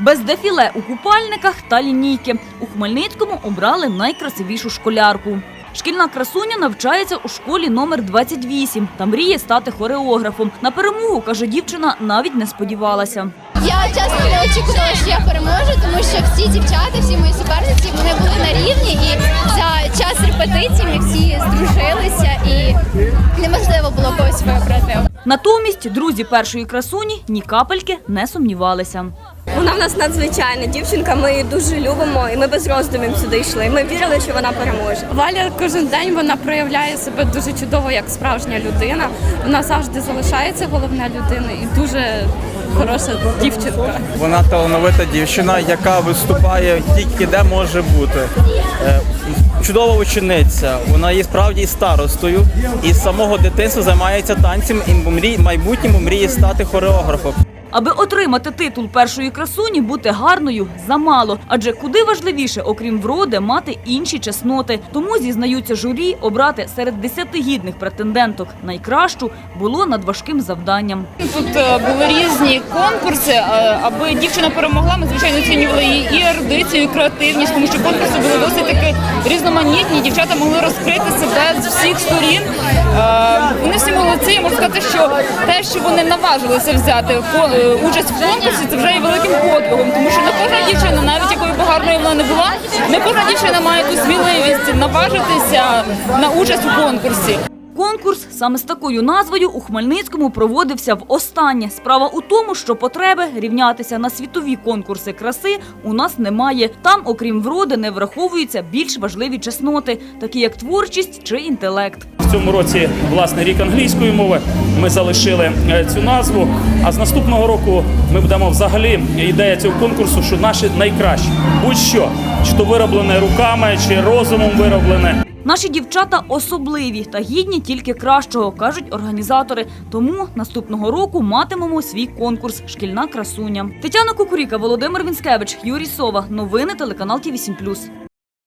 Без дефіле у купальниках та лінійки. У Хмельницькому обрали найкрасивішу школярку. Шкільна красуня навчається у школі номер 28 та мріє стати хореографом. На перемогу, каже дівчина, навіть не сподівалася. Я чесно не очікувала, що я переможу, тому що всі дівчата, всі мої суперниці, вони були на рівні, і за час репетицій ми всі здружилися, і неможливо було когось вибрати. Натомість друзі першої красуні ні капельки не сумнівалися. Вона в нас надзвичайна дівчинка. Ми її дуже любимо, і ми без роздумів сюди йшли. Ми вірили, що вона переможе. Валя кожен день вона проявляє себе дуже чудово як справжня людина. Вона завжди залишається головна людина і дуже хороша дівчинка. Вона талановита дівчина, яка виступає тільки де може бути. Чудова учениця. Вона є справді старостою і з самого дитинства займається танцем і мрій, майбутньому мріє стати хореографом. Аби отримати титул першої красуні, бути гарною замало. Адже куди важливіше, окрім вроди, мати інші чесноти. Тому зізнаються журі, обрати серед десяти гідних претенденток найкращу було надважким завданням. Тут е, були різні конкурси. е, Аби дівчина перемогла, ми звичайно оцінювали її і ерудицію, і креативність, тому що конкурси були досить таки різноманітні. Дівчата могли розкрити себе з всіх сторін. Е, Вони всі молодці. Я можу сказати, що те, що вони наважилися взяти е, участь в конкурсі, це вже є великим подвигом, тому що не кожна дівчина, навіть якою б гарною вона не була, не кожна дівчина має ту сміливість наважитися на участь у конкурсі. Конкурс саме з такою назвою у Хмельницькому проводився в останнє. Справа у тому, що потреби рівнятися на світові конкурси краси у нас немає. Там, окрім вроди, не враховуються більш важливі чесноти, такі як творчість чи інтелект. В цьому році власне рік англійської мови. Ми залишили е, цю назву. А з наступного року ми будемо взагалі ідея цього конкурсу, що наші найкращі, будь-що, чи то вироблене руками, чи розумом вироблене. Наші дівчата особливі та гідні тільки кращого, кажуть організатори. Тому наступного року матимемо свій конкурс Шкільна красуня. Тетяна Кукуріка, Володимир Вінськевич, Юрій Сова. Новини телеканал Ті 8